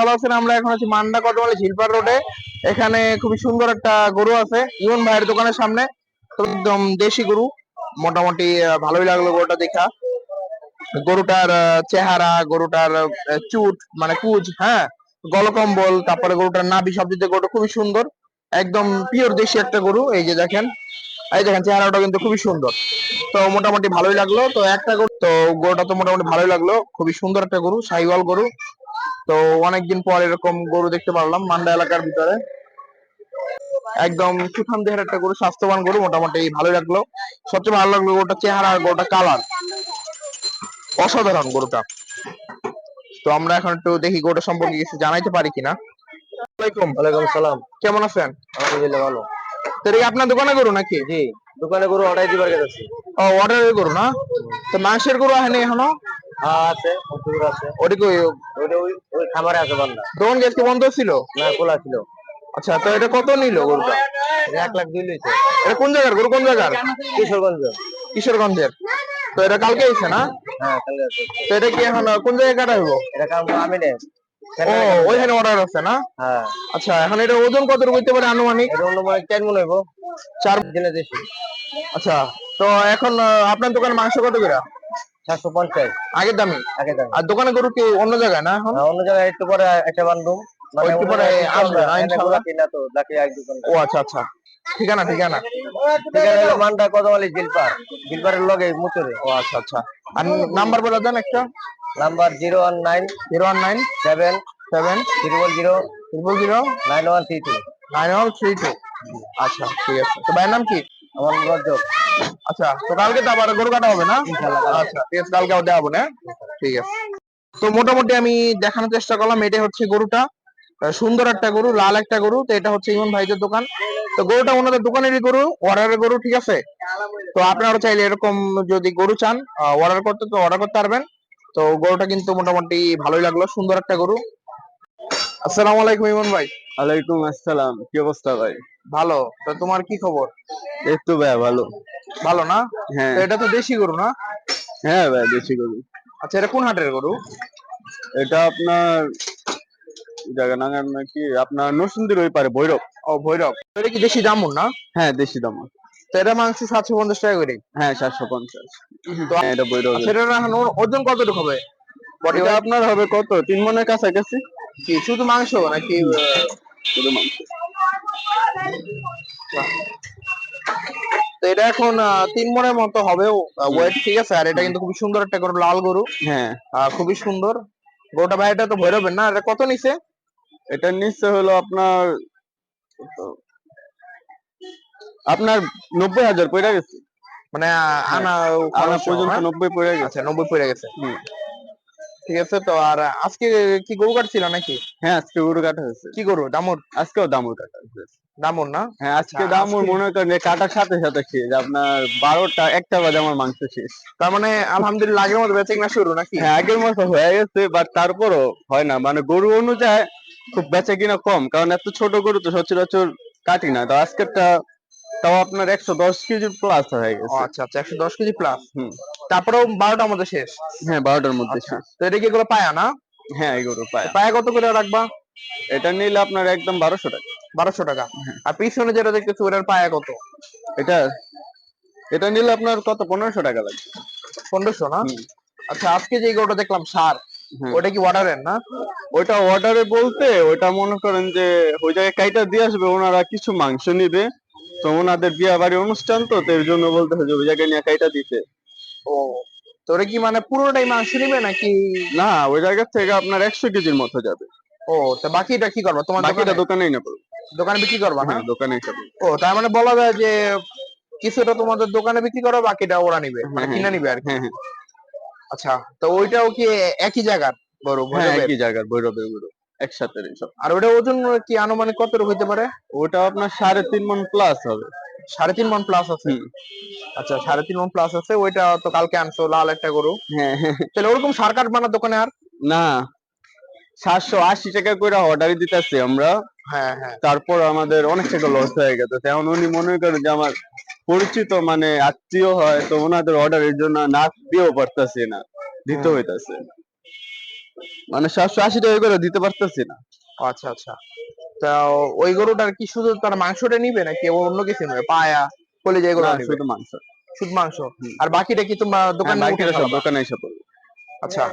ভালো আছেন? আমরা এখন আছি মান্ডা কটমালি ঝিলপার রোডে। এখানে খুবই সুন্দর একটা গরু আছে ইমন ভাইয়ের দোকানের সামনে। একদম দেশি গরু। মোটামুটি ভালোই লাগল গরুটা দেখা। গরুটার চেহারা, গরুটার চুট মানে কুজ হ্যাঁ? গলকম্বল, তারপরে গরুটার নাভি সব দিয়ে গরুটা খুবই সুন্দর। একদম পিওর দেশি একটা গরু, এই যে দেখেন। এই দেখেন চেহারাটা কিন্তু খুবই সুন্দর। তো মোটামুটি ভালোই লাগল। তো একটা গরু, তো গরুটা তো মোটামুটি ভালোই লাগল। খুবই সুন্দর একটা গরু, সাইওয়াল গরু। তো অনেকদিন পর এরকম গরু দেখতে পারলাম মান্ডা এলাকার ভিতরে। একদম সুঠাম দেহের একটা গরু স্বাস্থ্যবান গরু মোটামুটি ভালোই লাগল। সবচেয়ে ভালো লাগল গরুটা চেহারা আর গরুটা কালার অসাধারণ গরুটা। তো আমরা এখন একটু দেখি গরুটা সম্পর্কে কিছু জানাইতে পারি কিনা। ওয়ালাইকুম। ওয়ালাইকুম সালাম কেমন আছেন? আলহামদুলিল্লাহ ভালো। তো এটা কি আপনার দোকানে গরু নাকি? জি দোকানে গরু অর্ডার দিবার গেছি ও অর্ডারের গরু না? তো মাংসের গরু হয়নি এখনও? আছে প্রচুর আছে। ওটি কই? ওইটা ওই ওই খামারে আছে বান্দা। দোকান কি বন্ধ ছিল? না খোলা ছিল। আচ্ছা তো এটা কত নিল গরুটা? এক লাখ দুই লইছে। এটা কোন জায়গার? গরু কোন জায়গার? কিশোরগঞ্জ কিশোরগঞ্জের। তো এটা কালকে না? হ্যাঁ কালকে আছে। তো এটা কি এখন কোন জায়গায় কাটা হইব? এটা কাম আমি নে ও ওইখানে অর্ডার আছে না? হ্যাঁ। আচ্ছা এখন এটা ওজন কত হইতে পারে আনুমানিক? এটা মানে হইব। দিনে দেশি। আচ্ছা তো এখন আপনার দোকানে মাংস কত করে? পঞ্চাশ। আগের দামি? আর দোকানে গরু কি অন্য জায়গায় না অন্য জায়গায় একটু পরে একটা বান্ধব। মানে একটু পরে জায়গায় আসবে না, ইনশাআল্লাহ? গুলা তো বাকি এক দোকান ও আচ্ছা আচ্ছা। ঠিকানা ঠিকানা। ঠিকানা হলো মান্ডা কদমালি জিলপার। জিলপারের লগে মুচুরে। ও আচ্ছা আচ্ছা। আর নাম্বার বলে দেন একটা। Number zero one nine zero one nine seven seven triple zero triple zero nine one three two. Nine one three two. আচ্ছা ঠিক আছে। তো ভাইয়ের নাম কি? আমার রজব আচ্ছা তো কালকে তো আবার গরু কাটা হবে না? আচ্ছা ঠিক আছে কালকে দেওয়া হবে না? ঠিক আছে। তো মোটামুটি আমি দেখানোর চেষ্টা করলাম এটা হচ্ছে গরুটা। সুন্দর একটা গরু লাল একটা গরু তো এটা হচ্ছে ইমন ভাইদের দোকান। তো গরুটা ওনাদের দোকানেরই গরু অর্ডারের গরু ঠিক আছে? তো আপনারা চাইলে এরকম যদি গরু চান অর্ডার করতে তো অর্ডার করতে পারবেন। তো গরুটা কিন্তু মোটামুটি ভালোই লাগল সুন্দর একটা গরু। আসসালামু আলাইকুম ইমন ভাই। ওয়ালাইকুম আসসালাম কি অবস্থা ভাই? ভালো। তো তোমার কি খবর? একটু ভাই ভালো। ভালো না? হ্যাঁ। এটা তো দেশি গরু না? হ্যাঁ ভাই বেশি গরু। আচ্ছা এটা কোন হাটের গরু? এটা আপনার জায়গা নাগার নাকি আপনার নরসিংদীর ওই পারে ভৈরব। ও ভৈরব। এটা কি দেশি দামুন না? হ্যাঁ দেশি দাম তো এটা মাংস সাতশো পঞ্চাশ টাকা করে। হ্যাঁ সাতশো পঞ্চাশ। হ্যাঁ এটা ভৈরব। সেটা ওজন কতটুকু হবে? আপনার হবে কত? তিন মনের কাছাকাছি? কি শুধু মাংস নাকি শুধু মাংস? তো এটা এখন তিন মনের মতো হবে। ওয়েট ঠিক আছে। আর এটা কিন্তু খুবই সুন্দর একটা গরু লাল গরু। হ্যাঁ। খুবই সুন্দর। গরুটা ভাই এটা তো ভৈরবের না? এটা কত নিছে? এটা নিশ্চয় হলো আপনার আপনার নব্বই হাজার পড়ে গেছে। মানে আনা আনা পর্যন্ত হ্যাঁ? নব্বই পড়ে গেছে। আচ্ছা নব্বই পড়ে গেছে। ঠিক আছে তো আর আজকে কি গরু কাটছিল নাকি? হ্যাঁ আজকে গরু কাটা হয়েছে। কি গরু? দামুর আজকেও দামুর কাটা হয়েছে। দামুর না? হ্যাঁ আজকে আচ্ছা, দামুর মনে করেন কাটার সাথে সাথে শেষ আপনার বারোটা একটা বাজে আমার মাংস শেষ। তার মানে আলহামদুলিল্লাহ আগের মতো বেচে কিনা শুরু নাকি? হ্যাঁ আগের মতো হয়ে গেছে বাট তারপরও হয় না। মানে গরু অনুযায়ী খুব বেচা কিনা কম কারণ এত ছোট গরু তো সচরাচর কাটি না। তো আজকেরটা তাও আপনার একশো দশ কেজি প্লাস হয়ে গেছে। আচ্ছা আচ্ছা একশো দশ কেজি প্লাস হুম। তারপরেও বারোটার মধ্যে শেষ। হ্যাঁ বারোটার মধ্যে আচ্ছা। শেষ। তো এটা কি এগুলো পায়া না? হ্যাঁ এই গরু পায় পায়া কত করে রাখবা? এটা নিলে আপনার একদম বারোশো টাকা। বারোশো টাকা। আর পিছনে যেটা দেখতেছি ওটার পায়া কত? এটা এটা নিলে আপনার কত? পনেরোশো টাকা লাগবে। পনেরোশো না? আচ্ছা আজকে যে গরুটা দেখলাম সার হ্যাঁ। ওটা কি অর্ডারের না? ওইটা অর্ডারে বলতে ওইটা মনে করেন যে ওই জায়গায় কাইটা দিয়ে আসবে ওনারা কিছু মাংস নিবে। তো ওনাদের বিয়া বাড়ি অনুষ্ঠান তো এর জন্য বলতে হবে যে ওই জায়গায় নিয়ে কাইটা দিতে। ও তো ওটা কি মানে পুরোটাই মাংস নিবে নাকি? না ওই জায়গা থেকে আপনার একশো কেজির মতো যাবে। ও তো বাকিটা কি করবা? তোমার বাকিটা দোকানে? দোকানেই নেব। দোকানে বিক্রি করবা না হ্যাঁ? দোকানে ও তার মানে বলা যায় যে কিছুটা তোমাদের দোকানে বিক্রি করো বাকিটা ওরা নিবে মানে হ্যাঁ, কিনে নিবে আর হ্যাঁ হ্যাঁ। আচ্ছা তো ওইটাও কি একই জায়গার বড় হ্যাঁ একই জায়গার ভৈরবের গরু একসাথে সব। আর ওটা ওজন কি আনুমানিক কত হইতে পারে? ওটা আপনার সাড়ে তিন মন প্লাস হবে। সাড়ে তিন মন প্লাস আছে। আচ্ছা সাড়ে তিন মন প্লাস আছে ওইটা তো কালকে আনছো লাল একটা গরু। হ্যাঁ হ্যাঁ। তাহলে ওরকম সার কাঠ বানার দোকানে আর? না সাতশো আশি টাকা করে অর্ডার দিতেছি আমরা। হ্যাঁ হ্যাঁ। তারপর আমাদের অনেক টাকা লস হয়ে গেছে। তেমন উনি মনে করেন যে আমার পরিচিত মানে আত্মীয় হয় তো ওনাদের অর্ডারের জন্য না দিয়েও পারতেছি না দিতে হইতাছে। মানে সাতশো আশি টাকা করে দিতে পারতেছি না। আচ্ছা আচ্ছা। তা ওই গরুটার কি শুধু তার মাংসটা নিবে নাকি অন্য কিছু নেবে? পায়া কলিজা এগুলো শুধু মাংস। শুধু মাংস? আর বাকিটা কি তোমার হ্যাঁ, দোকানে দোকানে এসে পড়বে। আচ্ছা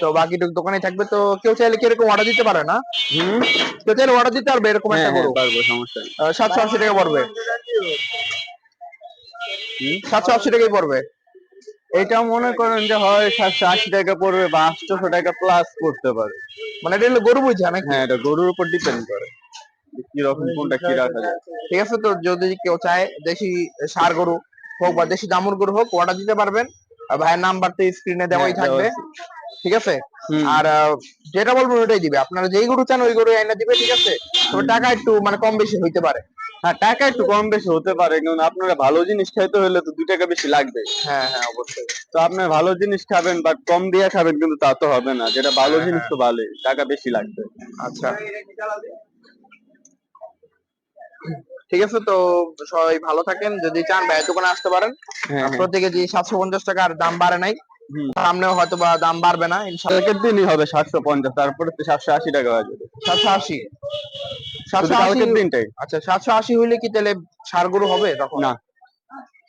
তো বাকিটুকু দোকানে থাকবে। তো কেউ চাইলে কি এরকম অর্ডার দিতে পারে না? হুম? কেউ চাইলে অর্ডার দিতে পারবে এরকম হ্যাঁ একটা হ্যাঁ গরু। পারব সমস্যা সাতশো আশি টাকা পড়বে। হুম? সাতশো আশি টাকাই পড়বে। এটা মনে করেন যে হয় সাতশো আশি টাকা পড়বে বা আটশোশো টাকা প্লাস পড়তে পারে। মানে এটা হলো গরু বুঝা নাকি? হ্যাঁ এটা গরুর উপর ডিপেন্ড করে। কি রকম কোনটা কি রাখা যায়। ঠিক আছে তো যদি কেউ চায় দেশি সার গরু হোক বা দেশি দামুর গরু হোক অর্ডার দিতে পারবেন। আর ভাইয়ের নাম্বার তো স্ক্রিনে দেওয়াই হ্যাঁ, থাকবে। ঠিক আছে? আর যেটা বলব ওটাই দিবে। আপনারা যেই গরু চান ওই গরু আইনা দিবে ঠিক আছে? তবে টাকা একটু মানে কম বেশি হইতে পারে। হ্যাঁ টাকা একটু কম বেশি হতে পারে কিন্তু আপনারা ভালো জিনিস খাইতে হলে তো দুই টাকা বেশি লাগবে। হ্যাঁ হ্যাঁ অবশ্যই। তো আপনি ভালো জিনিস খাবেন বাট কম দিয়ে খাবেন কিন্তু তা তো হবে না। যেটা ভালো হ্যাঁ, জিনিস তো ভালোই টাকা বেশি লাগবে। আচ্ছা। ঠিক আছে তো সবাই ভালো থাকেন। যদি চান ভাইয়ের দোকানে আসতে পারেন। হ্যাঁ হ্যাঁ। প্রতি কেজি সাতশো পঞ্চাশ টাকার দাম বাড়ে নাই। সামনেও হয়তো বা দাম বাড়বে না ইনশাল্লাহ দিনই হবে সাতশো পঞ্চাশ তারপরে তো সাতশো আশি টাকা হয়ে যাবে। সাতশো আশি। সাতশো আশি কালকের দিনটাই? আচ্ছা সাতশো আশি হইলে কি তাহলে সার গরু হবে তখন? না।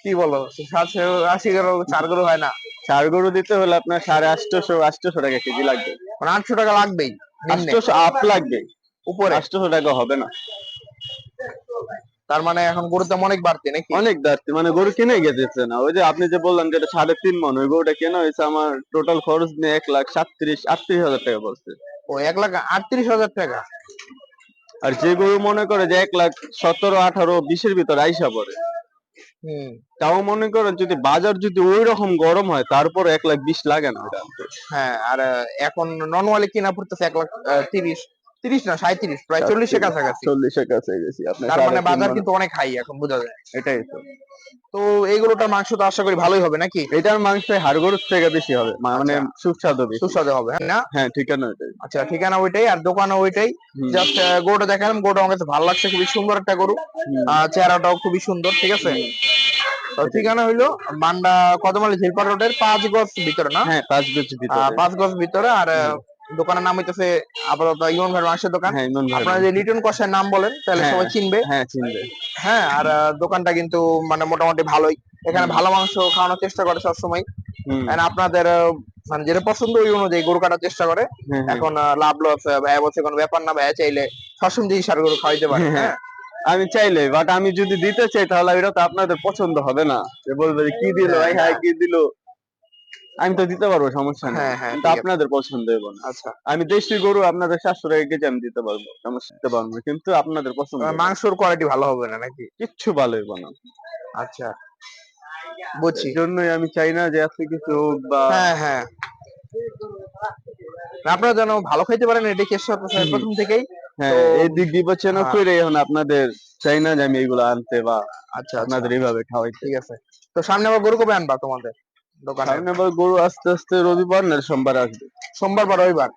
কি বলো? সাতশো আশি গরু সার গরু হয় না? সার গরু দিতে হলে আপনার সাড়ে আটশোশো আটশোশো টাকা কেজি লাগবে। মানে আটশো টাকা লাগবেই নিম্নে। আটশোশো আপ লাগবে। উপরে। আটশোশো টাকা হবে না। তার মানে এখন গরুর দাম অনেক বাড়তি নাকি? অনেক বাড়তি মানে গরু কিনে গেছে না। ওই যে আপনি যে বললেন যে এটা সাড়ে তিন মন ওই গরুটা কেনা হয়েছে আমার টোটাল খরচ নিয়ে এক লাখ সাতত্রিশ আটত্রিশ হাজার টাকা পড়ছে ও এক লাখ আটত্রিশ হাজার টাকা? আর যে গরু মনে করে যে এক লাখ সতেরো আঠারো বিশের ভিতরে আইসা পড়ে তাও মনে করেন যদি বাজার যদি ওই রকম গরম হয় তারপর এক লাখ বিশ লাগে না। হ্যাঁ আর এখন নর্মালি কিনা পড়তেছে এক লাখ তিরিশ। তিরিশ না সাঁত্রিশ প্রায় চল্লিশের কাছাকাছি। চল্লিশের কাছে গেছি আপনার তার মানে বাজার কিন্তু অনেক হাই এখন বোঝা যায়। এটাই তো। তো এইগুলোটার মাংস তো আশা করি ভালোই হবে নাকি? এটার মাংস হাড় গরুর থেকে বেশি হবে মানে আচ্ছা। সুস্বাদু বেশি। সুস্বাদু হবে হ্যাঁ না? হ্যাঁ ঠিকানা ওইটাই। আচ্ছা ঠিকানা ওইটাই আর দোকানও ওইটাই। জাস্ট গরুটা দেখালাম গরুটা আমার কাছে ভালো লাগছে খুবই সুন্দর একটা গরু। চেহারাটাও খুবই সুন্দর ঠিক আছে? ঠিকানা হইল মান্ডা কদমালি ঝিলপার রোডের পাঁচ গজ ভিতরে না? হ্যাঁ পাঁচ গজ ভিতরে। পাঁচ গজ ভিতরে আর দোকানের নাম হইতেছে আপাতত ইমন ভাইয়ের মাংসের দোকান। হ্যাঁ আপনারা যে লিটন কষার নাম বলেন তাহলে হ্যাঁ। সবাই চিনবে। হ্যাঁ চিনবে। হ্যাঁ আর দোকানটা কিন্তু মানে মোটামুটি ভালোই। এখানে ভালো মাংস খাওয়ানোর চেষ্টা করে সবসময়। আপনাদের মানে যেটা পছন্দ ওই অনুযায়ী গরু কাটার চেষ্টা করে। হ্যাঁ। এখন লাভ লস ভাইয়া বলছে কোনো ব্যাপার না ভাইয়া চাইলে সবসময় দিয়ে সার গরু খাওয়াইতে পারে হ্যাঁ। আমি চাইলে বাট আমি যদি দিতে চাই তাহলে এটা তো আপনাদের পছন্দ হবে না। যে বলবে যে কি দিল হ্যাঁ, হ্যাঁ কি দিল? আমি তো দিতে পারব সমস্যা নেই। হ্যাঁ, হ্যাঁ, কিন্তু আপনাদের পছন্দ হবে না। আচ্ছা। আমি দেশি গরু আপনাদের সাতশো টাকা কেজি আমি দিতে পারব সমস্যা দিতে পারব না। কিন্তু আপনাদের পছন্দ হবে। মাংসর কোয়ালিটি ভালো হবে না নাকি? কিচ্ছু ভালো হইব না। আচ্ছা বুঝছি। জন্যই আমি চাই না যে এত কিছু হোক বা হ্যাঁ হ্যাঁ। আপনারা যেন ভালো খাইতে পারেন এটি করতে প্রথম থেকেই। হ্যাঁ এই দিক বিবেচনা হ্যাঁ। করে এখন আপনাদের চাই না যে আমি এগুলো আনতে বা আচ্ছা আপনাদের এইভাবে খাওয়াই ঠিক আছে। তো সামনে আবার গরু কবে আনবা তোমাদের? দোকানে। গরু আস্তে আস্তে রবিবার না সোমবার আসবে? সোমবার বা রবিবার।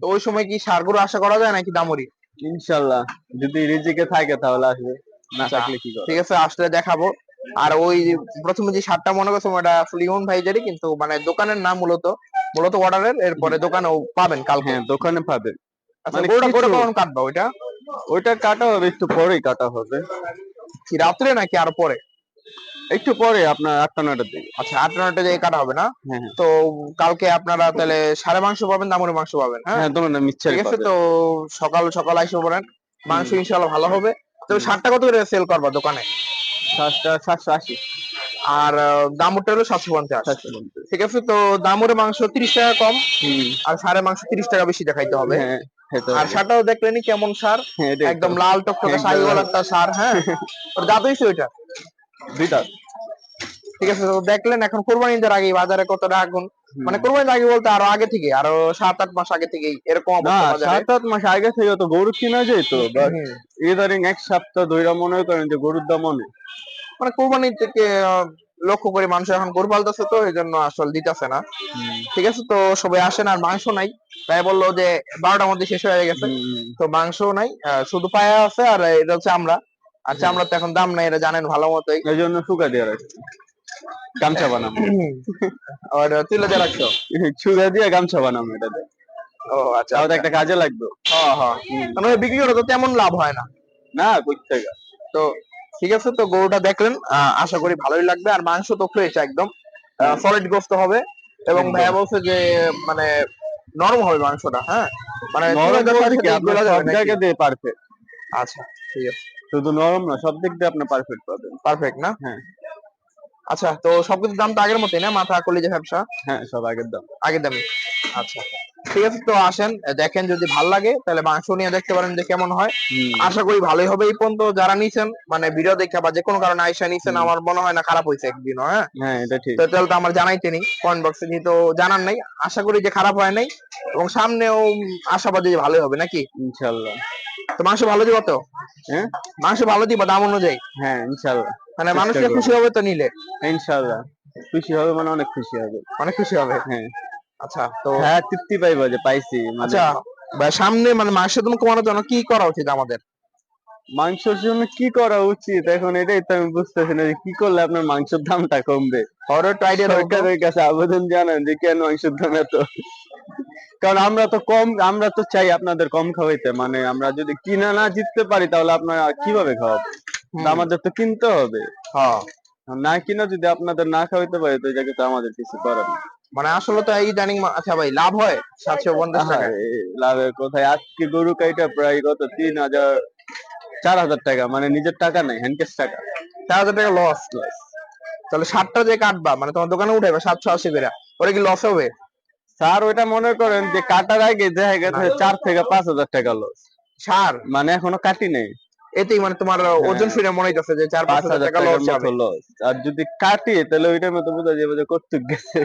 তো ওই সময় কি সার গরু আশা করা যায় নাকি দামরি? ইনশাল্লাহ। যদি রিজিকে থাকে তাহলে আসবে। না আচ্ছা। থাকলে কি ঠিক আছে আসলে দেখাবো। আর ওই প্রথমে যে শার্টটা মনে করছ ওটা আসলে ইমন ভাইজারই কিন্তু মানে দোকানের নাম মূলত মূলত অর্ডারের এরপরে দোকানেও পাবেন কালকে। হ্যাঁ দোকানে পাবেন। আচ্ছা মানে গরুটা কখন কাটবা ওইটা? ওইটা কাটা হবে একটু পরেই কাটা হবে। কি রাত্রে নাকি আর পরে? একটু পরে আপনার আটটা নয়টার দিকে। আচ্ছা আটটা নয়টা যে কাটা হবে না? হ্যাঁ হ্যাঁ। তো কালকে আপনারা তাহলে সাড়ে মাংস পাবেন দামুরি মাংস পাবেন? হ্যাঁ? হ্যাঁ তোমার মিচ্ছারি ঠিক আছে তো সকাল সকাল আইসে পড়েন মাংস ইনশাল্লাহ ভালো হবে। তো সাতটা কত করে সেল করবা দোকানে? সাতটা সাতশো আশি। আর দামুরটা হলো সাতশো পঞ্চাশ। ঠিক আছে তো দামুরে মাংস তিরিশ টাকা কম। আর সাড়ে মাংস তিরিশ টাকা বেশি দেখাইতে হবে। হ্যাঁ আর সারটাও দেখলেনি কেমন সার। একদম লাল টকটকে। শাহিওয়ালা একটা সার হ্যাঁ? ওর দাঁত হয়েছে ওইটা দুইটা। ঠিক আছে তো দেখলেন এখন কোরবানি ঈদের আগে বাজারে কতটা আগুন। মানে কোরবানির আগে বলতে আরও আগে থেকে আরও সাত আট মাস আগে থেকেই এরকম অবস্থা বাজারে। সাত আট মাস আগে থেকে তো গরু কিনা যেত বাট ইদারিং এক সপ্তাহ ধইরা মনে করেন যে গরুর দাম অনেক। মানে কোরবানি থেকে লক্ষ্য করে মানুষ এখন গরু পালতেছে তো এই জন্য আসল দিতেছে না। ঠিক আছে তো সবাই আসেন আর মাংস নাই। তাই বলল যে বারোটার মধ্যে শেষ হয়ে গেছে। তো মাংস নাই শুধু পায়া আছে আর এটা হচ্ছে আমরা। আর চামড়া তো এখন দাম নাই এটা জানেন ভালো মতোই। এই জন্য শুকা দিয়ে রাখছি। গামছা বানাবো। আর তুলে দিয়ে রাখছো? শুকা দিয়ে গামছা বানাবো এটা দিয়ে। ও আচ্ছা তো একটা কাজে লাগবে। হ্যাঁ হ্যাঁ। বিক্রি করে তো তেমন লাভ হয় না। না কই থেকে তো ঠিক আছে তো গরুটা দেখলেন আশা করি ভালোই লাগবে। আর মাংস তো ফ্রেশ একদম। সলিড গোস্ত হবে। এবং ভাইয়া বলছে যে মানে নরম হবে মাংসটা হ্যাঁ? মানে নরম বলতে কি সব পারফেক্ট আচ্ছা। ঠিক আছে শুধু নরম না সব দিক দিয়ে আপনি পারফেক্ট পাবেন। পারফেক্ট না? হ্যাঁ। আচ্ছা তো সবকিছুর দাম তো আগের মতোই না? মাথা কলিজা ব্যবসা হ্যাঁ সব আগের দাম। আগের দামই। আচ্ছা ঠিক আছে তো আসেন দেখেন যদি ভালো লাগে তাহলে মাংস নিয়ে দেখতে পারেন যে কেমন হয়। আশা করি ভালোই হবে এই পর্যন্ত যারা নিছেন মানে ভিডিও দেখে বা যে কোনো কারণে আইসা নিছেন আমার মনে হয় না খারাপ হয়েছে একদিনও হ্যাঁ? হ্যাঁ এটা ঠিক। তো তাহলে তো আমার জানাইতে নেই কমেন্ট বক্সে যেহেতু জানার নাই আশা করি যে খারাপ হয় নাই এবং সামনেও আশাবাদী ভালোই হবে নাকি? ইনশাল্লাহ। তো মাংস ভালো দিব তো? হ্যাঁ? মাংস ভালো দিব দাম অনুযায়ী? হ্যাঁ ইনশাল্লাহ মানে মানুষকে খুশি হবে তো নিলে? ইনশাল্লাহ খুশি হবে মানে অনেক খুশি হবে। অনেক খুশি হবে? হ্যাঁ। আচ্ছা তো হ্যাঁ তৃপ্তি পাইবো যে পাইছি মানে আচ্ছা বা সামনে মানে মাংস দাম কমানোর জন্য কি করা উচিত আমাদের? মাংসের জন্য কি করা উচিত? এখন এটাই তো আমি বুঝতেছি না যে কি করলে আপনার মাংসের দামটা কমবে। সরকারের কাছে আবেদন জানান যে কেন মাংসের দাম এত? কারণ আমরা তো কম আমরা তো চাই আপনাদের কম খাওয়াইতে। মানে আমরা যদি কিনা না জিততে পারি তাহলে আপনারা কীভাবে খাওয়াবো আমাদের তো কিনতে হবে। হ্যাঁ। না কিনা যদি আপনাদের না খাওয়াইতে পারি তো জায়গাতে আমাদের কিছু করার নেই। মানে আসলে তো এই জানি আচ্ছা ভাই লাভ হয় সাতশো পঞ্চাশ টাকা লাভের কোথায় আজকে গরু কাইটা প্রায় কত? তিন হাজার চার হাজার টাকা। মানে নিজের টাকা নাই হ্যান্ডকেস টাকা। চার হাজার টাকা লস লস তাহলে ষাটটা যে কাটবা মানে তোমার দোকানে উঠাবে সাতশো আশি করে। ওটা কি লস হবে? স্যার ওইটা মনে করেন যে কাটার আগে দেখা গেছে চার থেকে পাঁচ হাজার টাকা লস সার মানে এখনও কাটি নেই। এতেই মানে তোমার ওজন ফিরে মনে হইতেছে যে চার পাঁচ হাজার টাকা লস যাবে আর যদি কাটি তাহলে ওইটার মতো বোঝা যাবে যে কর্তুক গেছে।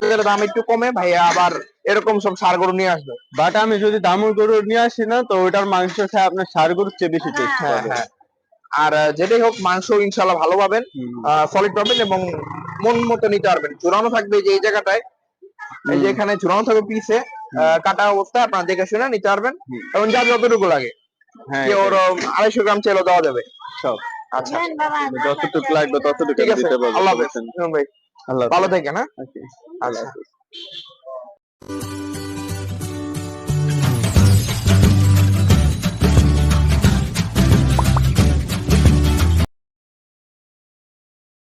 তাহলে দাম একটু কমে ভাইয়া আবার এরকম সব সার গরু নিয়ে আসবে। বাট আমি যদি দামুর গরু নিয়ে আসি না তো ওইটার মাংস খায় আপনার সার গরুর চেয়ে বেশি টেস্ট হ্যাঁ হ্যাঁ। আর যেটাই হোক মাংস ইনশাল্লাহ ভালো পাবেন সলিড পাবেন এবং মন মতো নিতে পারবেন। চূড়ানো থাকবে যে এই জায়গাটায়। এই যে। এখানে চূড়ানো থাকবে পিসে কাটা অবস্থায় আপনারা দেখে শুনে নিতে পারবেন। এবং যা যতটুকু লাগে। হ্যাঁ কি ওর আড়াইশো গ্রাম চাইলেও দেওয়া যাবে। সব। আচ্ছা। যতটুকু লাগবে ততটুকু ঠিক আছে। আল্লাহ হাফেজ। ভাই। আল্লাহ ভালো। থাকেন হ্যাঁ? আচ্ছা।